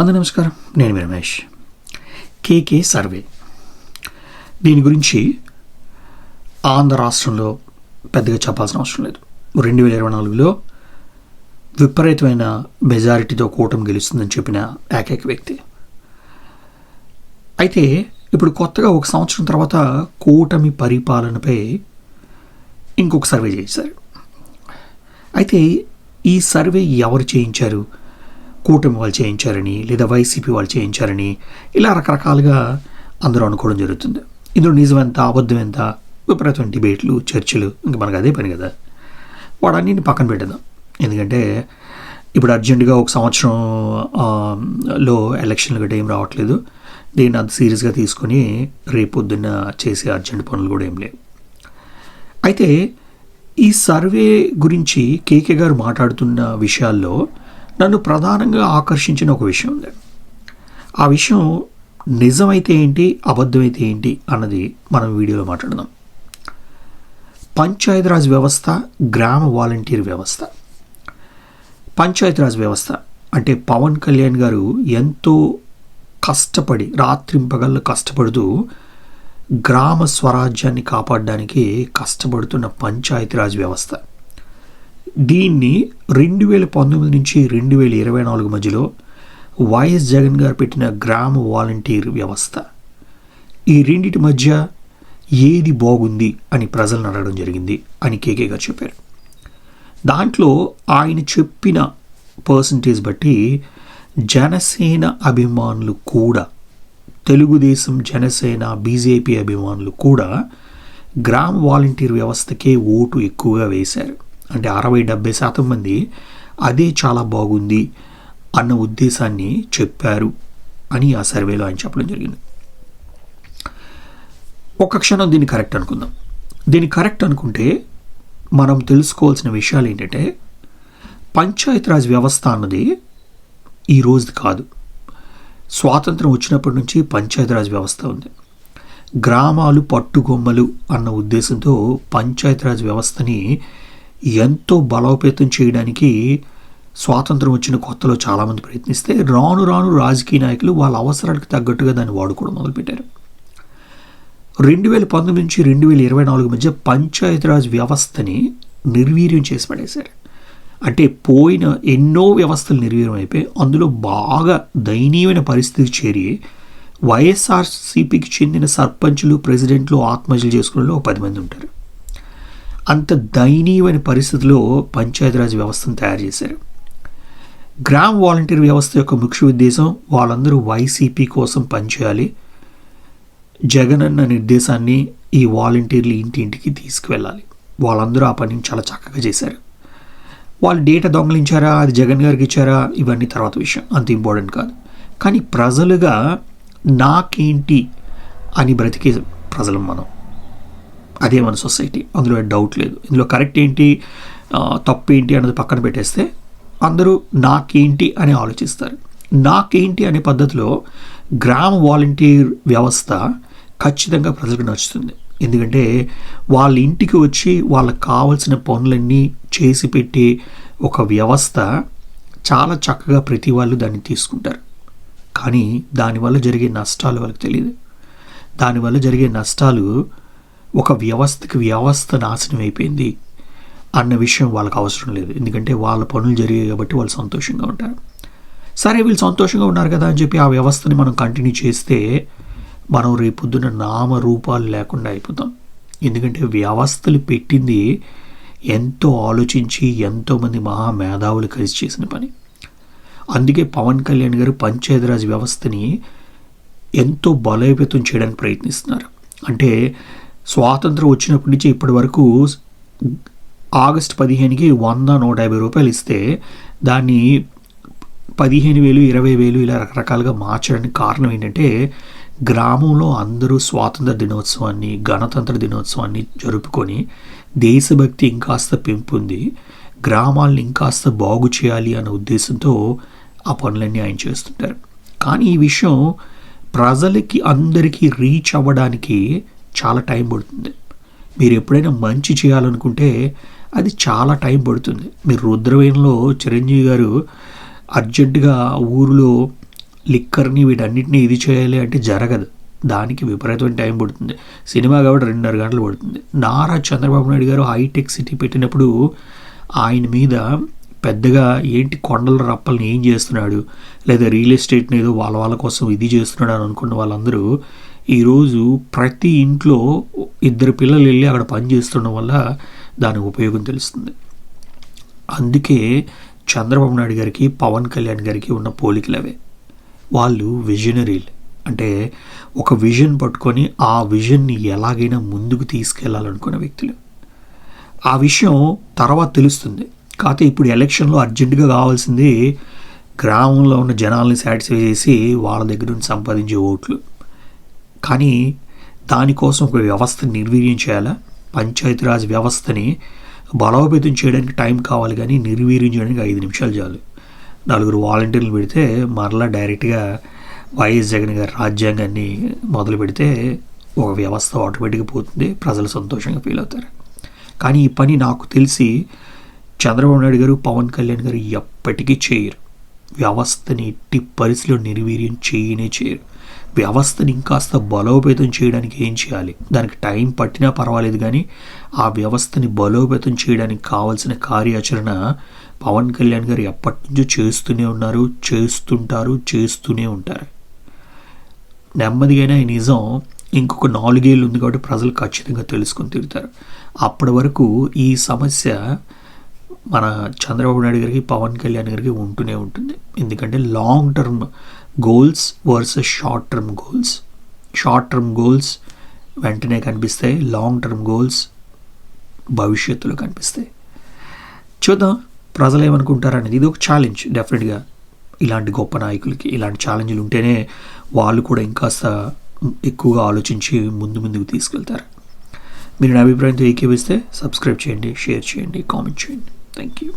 అందరూ నమస్కారం. నేను మీ రమేష్. KK survey. దీని గురించి ఆంధ్ర రాష్ట్రంలో పెద్దగా చెప్పాల్సిన అవసరం లేదు. రెండు వేల ఇరవై నాలుగులో విపరీతమైన మెజారిటీతో కూటమి గెలుస్తుందని చెప్పిన ఏకైక వ్యక్తి. అయితే ఇప్పుడు కొత్తగా ఒక సంవత్సరం తర్వాత కూటమి పరిపాలనపై ఇంకొక సర్వే చేశారు. అయితే ఈ సర్వే ఎవరు చేయించారు? కూటమి వాళ్ళు చేయించారని లేదా వైసీపీ వాళ్ళు చేయించారని ఇలా రకరకాలుగా అందరూ అనుకోవడం జరుగుతుంది. ఇందులో నిజం ఎంత అబద్ధం ఎంత విపరీతమైన డిబేట్లు చర్చలు ఇంకా మనకు అదే పని కదా. వాడన్నింటిని పక్కన పెట్టేద్దాం. ఎందుకంటే ఇప్పుడు అర్జెంటుగా ఒక సంవత్సరం లో ఎలక్షన్లు గట్రా ఏం రావట్లేదు. దీన్ని అంత సీరియస్గా తీసుకొని రేపొద్దున్న చేసే అర్జెంట్ పనులు కూడా ఏం లేవు. అయితే ఈ సర్వే గురించి కేకే గారు మాట్లాడుతున్న విషయాల్లో నన్ను ప్రధానంగా ఆకర్షించిన ఒక విషయం ఉంది ఆ విషయం నిజమైతే ఏంటి అబద్ధమైతే ఏంటి అన్నది మనం వీడియోలో మాట్లాడదాం. పంచాయతీరాజ్ వ్యవస్థ గ్రామ వాలంటీర్ వ్యవస్థ. పంచాయతీరాజ్ వ్యవస్థ అంటే పవన్ కళ్యాణ్ గారు ఎంతో కష్టపడి రాత్రింపగళ్ళు కష్టపడుతూ గ్రామ స్వరాజ్యాన్ని కాపాడడానికి కష్టపడుతున్న పంచాయతీరాజ్ వ్యవస్థ. దీన్ని రెండు వేల పంతొమ్మిది నుంచి రెండు వేల ఇరవై నాలుగు మధ్యలో వైఎస్ జగన్ గారు పెట్టిన గ్రామ వాలంటీర్ వ్యవస్థ. ఈ రెండిటి మధ్య ఏది బాగుంది అని ప్రజలను అడగడం జరిగింది అని కేకే గారు చెప్పారు. దాంట్లో ఆయన చెప్పిన పర్సంటేజ్ బట్టి జనసేన అభిమానులు కూడా తెలుగుదేశం జనసేన బీజేపీ అభిమానులు కూడా గ్రామ వాలంటీర్ వ్యవస్థకే ఓటు ఎక్కువగా వేశారు. అంటే అరవై డెబ్బై శాతం మంది అదే చాలా బాగుంది అన్న ఉద్దేశాన్ని చెప్పారు అని ఆ సర్వేలో ఆయన చెప్పడం జరిగింది. ఒక క్షణం దీన్ని కరెక్ట్ అనుకుందాం. దీన్ని కరెక్ట్ అనుకుంటే మనం తెలుసుకోవాల్సిన విషయాలు ఏంటంటే పంచాయతీరాజ్ వ్యవస్థ అన్నది ఈ రోజుది కాదు. స్వాతంత్రం వచ్చినప్పటి నుంచి పంచాయతీరాజ్ వ్యవస్థ ఉంది. గ్రామాలు పట్టుగొమ్మలు అన్న ఉద్దేశంతో పంచాయతీరాజ్ వ్యవస్థని ఎంతో బలోపేతం చేయడానికి స్వాతంత్రం వచ్చిన కొత్తలో చాలామంది ప్రయత్నిస్తే రాను రాను రాజకీయ నాయకులు వాళ్ళ అవసరాలకు తగ్గట్టుగా దాన్ని వాడుకోవడం మొదలుపెట్టారు. రెండు వేల పంతొమ్మిది నుంచి రెండు వేల ఇరవై నాలుగు మధ్య పంచాయతీరాజ్ వ్యవస్థని నిర్వీర్యం చేసి పడేశారు. అంటే పోయిన ఎన్నో వ్యవస్థలు నిర్వీర్యం అయిపోయి అందులో బాగా దయనీయమైన పరిస్థితి చేరి వైఎస్ఆర్సీపీకి చెందిన సర్పంచులు ప్రెసిడెంట్లు ఆత్మహత్యలు చేసుకునే ఒక పది మంది ఉంటారు. అంత దయనీయమైన పరిస్థితిలో పంచాయతీరాజ్ వ్యవస్థను తయారు చేశారు. గ్రామ వాలంటీర్ వ్యవస్థ యొక్క ముఖ్య ఉద్దేశం వాళ్ళందరూ వైసీపీ కోసం పనిచేయాలి. జగన్ అన్న నిర్దేశాన్ని ఈ వాలంటీర్లు ఇంటింటికి తీసుకువెళ్ళాలి. వాళ్ళందరూ ఆ పనిని చాలా చక్కగా చేశారు. వాళ్ళు డేటా దొంగలించారా? అది జగన్ గారికి ఇచ్చారా? ఇవన్నీ తర్వాత విషయం. అంత ఇంపార్టెంట్ కాదు. కానీ ప్రజలుగా నాకేంటి అని బ్రతికే ప్రజలం మనం. అదే మన సొసైటీ. అందులో డౌట్ లేదు. ఇందులో కరెక్ట్ ఏంటి? తప్పు ఏంటి అన్నది పక్కన పెట్టేస్తే అందరూ నాకేంటి అని ఆలోచిస్తారు. నాకేంటి అనే పద్ధతిలో గ్రామ వాలంటీర్ వ్యవస్థ ఖచ్చితంగా ప్రజలకు నచ్చుతుంది. ఎందుకంటే వాళ్ళ ఇంటికి వచ్చి వాళ్ళకి కావాల్సిన పనులన్నీ చేసి పెట్టే ఒక వ్యవస్థ చాలా చక్కగా ప్రతి వాళ్ళు దాన్ని తీసుకుంటారు. కానీ దానివల్ల జరిగే నష్టాలు వాళ్ళకి తెలియదు దానివల్ల జరిగే నష్టాలు ఒక వ్యవస్థకి వ్యవస్థ నాశనం అయిపోయింది అన్న విషయం వాళ్ళకి అవసరం లేదు. ఎందుకంటే వాళ్ళ పనులు జరిగాయి కాబట్టి వాళ్ళు సంతోషంగా ఉంటారు. సరే వీళ్ళు సంతోషంగా ఉన్నారు కదా అని చెప్పి ఆ వ్యవస్థని మనం కంటిన్యూ చేస్తే మనం రేపొద్దున నామరూపాలు లేకుండా అయిపోతాం. ఎందుకంటే వ్యవస్థలు పెట్టింది ఎంతో ఆలోచించి ఎంతోమంది మహా మేధావులు కలిసి చేసిన పని. అందుకే పవన్ కళ్యాణ్ గారు పంచాయతీరాజ్ వ్యవస్థని ఎంతో బలోపేతం చేయడానికి ప్రయత్నిస్తున్నారు. అంటే స్వాతంత్రం వచ్చినప్పటి నుంచి ఇప్పటి వరకు ఆగస్ట్ పదిహేనుకి వంద నూట యాభై రూపాయలు ఇస్తే దాన్ని పదిహేను వేలు ఇరవై వేలు ఇలా రకరకాలుగా మార్చడానికి కారణం ఏంటంటే గ్రామంలో అందరూ స్వాతంత్ర దినోత్సవాన్ని గణతంత్ర దినోత్సవాన్ని జరుపుకొని దేశభక్తి ఇంకాస్త పెంపొంది గ్రామాలను ఇంకాస్త బాగు చేయాలి అన్న ఉద్దేశంతో ఆ పనులన్నీ ఆయన చేస్తుంటారు. కానీ ఈ విషయం ప్రజలకి అందరికీ రీచ్ అవ్వడానికి చాలా టైం పడుతుంది. మీరు ఎప్పుడైనా మంచి చేయాలనుకుంటే అది చాలా టైం పడుతుంది. మీరు రుద్రవేణలో చిరంజీవి గారు అర్జెంటుగా ఊరిలో లిక్కర్ని వీటన్నిటిని ఇది చేయాలి అంటే జరగదు. దానికి విపరీతమైన టైం పడుతుంది. సినిమా కాబట్టి రెండున్నర గంటలు పడుతుంది. నారా చంద్రబాబు నాయుడు గారు హైటెక్ సిటీ పెట్టినప్పుడు ఆయన మీద పెద్దగా ఏంటి కొండల రప్పల్ని ఏం చేస్తున్నాడు? లేదా రియల్ ఎస్టేట్ని ఏదో వాళ్ళ వాళ్ళ కోసం ఇది చేస్తున్నాడు అని అనుకున్న వాళ్ళందరూ ఈరోజు ప్రతి ఇంట్లో ఇద్దరు పిల్లలు వెళ్ళి అక్కడ పని చేస్తుండడం వల్ల దాని ఉపయోగం తెలుస్తుంది. అందుకే చంద్రబాబు నాయుడు గారికి పవన్ కళ్యాణ్ గారికి ఉన్న పోలికలు అవే. వాళ్ళు విజనరీలు. అంటే ఒక విజన్ పట్టుకొని ఆ విజన్ని ఎలాగైనా ముందుకు తీసుకెళ్ళాలనుకున్న వ్యక్తులు. ఆ విషయం తర్వాత తెలుస్తుంది. కాకపోతే ఇప్పుడు ఎలక్షన్లో అర్జెంటుగా కావాల్సింది గ్రామంలో ఉన్న జనాల్ని సాటిస్ఫై చేసి వాళ్ళ దగ్గర నుంచి సంపాదించే ఓట్లు. కానీ దానికోసం ఒక వ్యవస్థను నిర్వీర్యం చేయాలా? పంచాయతీరాజ్ వ్యవస్థని బలోపేతం చేయడానికి టైం కావాలి కానీ నిర్వీర్యం చేయడానికి ఐదు నిమిషాలు చాలు. నలుగురు వాలంటీర్లు పెడితే మరలా డైరెక్ట్గా వైఎస్ జగన్ గారి రాజ్యాంగాన్ని మొదలు పెడితే ఒక వ్యవస్థ ఆటోమేటిక్గా పోతుంది ప్రజలు సంతోషంగా ఫీల్ అవుతారు. కానీ ఈ పని నాకు తెలిసి చంద్రబాబు నాయుడు గారు పవన్ కళ్యాణ్ గారు ఎప్పటికీ చేయరు. వ్యవస్థని ఎట్టి పరిస్థితిలో నిర్వీర్యం చేయనే చేయరు. వ్యవస్థని ఇంకాస్త బలోపేతం చేయడానికి ఏం చేయాలి? దానికి టైం పట్టినా పర్వాలేదు కానీ ఆ వ్యవస్థని బలోపేతం చేయడానికి కావాల్సిన కార్యాచరణ పవన్ కళ్యాణ్ గారు ఎప్పటి నుంచో చేస్తూనే ఉన్నారు చేస్తుంటారు చేస్తూనే ఉంటారు. నెమ్మదిగానే ఈ నిజం ఇంకొక నాలుగేళ్ళు ఉంది కాబట్టి ప్రజలు ఖచ్చితంగా తెలుసుకొని తిరుగుతారు. అప్పటి వరకు ఈ సమస్య మన చంద్రబాబు నాయుడు గారికి పవన్ కళ్యాణ్ గారికి ఉంటూనే ఉంటుంది. ఎందుకంటే long term goals versus short term goals. Short term goals వెంటనే కనిపిస్తాయి లాంగ్ టర్మ్ గోల్స్ భవిష్యత్తులో కనిపిస్తాయి. చూద్దాం ప్రజలు ఏమనుకుంటారనేది. ఇది ఒక ఛాలెంజ్ డెఫినెట్గా ఇలాంటి గొప్ప నాయకులకి ఇలాంటి ఛాలెంజ్లు ఉంటేనే వాళ్ళు కూడా ఇంకాస్త ఎక్కువగా ఆలోచించి ముందు ముందుకు తీసుకెళ్తారు. మీరు నా అభిప్రాయంతో ఏకీవిస్తే సబ్స్క్రైబ్ చేయండి షేర్ చేయండి కామెంట్ చేయండి. Thank you